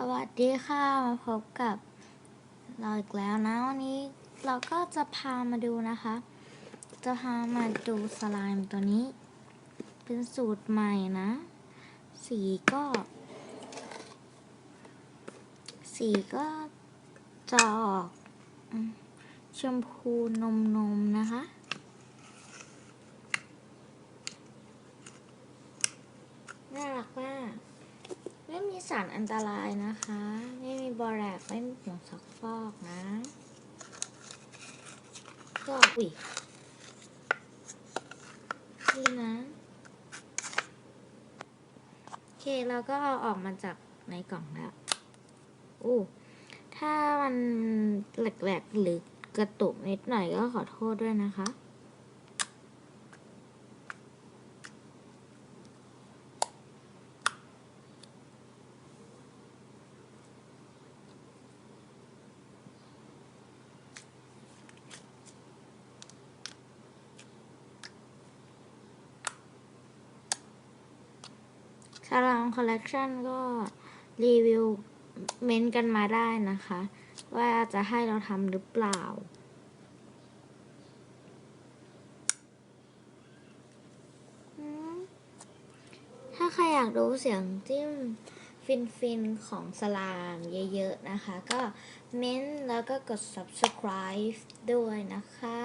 สวัสดีค่ะ มาพบกับเราอีกแล้วนะวันนี้เราก็จะพามาดูนะคะ จะพามาดูสไลม์ตัวนี้ เป็นสูตรใหม่นะ สีก็ สีก็จะออกชมพูนมนมนะคะน่ารักมาก ม่มีสารอันตรายนะคะ ไม่มีบอแรกไม่มีผงซักฟอกนะก็อุ้ยนี่นะ โอเคเราก็เอาออกมาจากในกล่องแล้วอู้ถ้ามันแหลกๆหรือกระตุกนิดหน่อยก็ขอโทษด้วยนะคะ ชาลองคอลเลกชันก็รีวิวเม้นต์กันมาได้นะคะ ว่าจะให้เราทำหรือเปล่า ถ้าใครอยากดูเสียงจิ้มฟินๆ ของสลามเยอะๆนะคะ ก็เม้นต์แล้วก็กด subscribe ด้วยนะคะ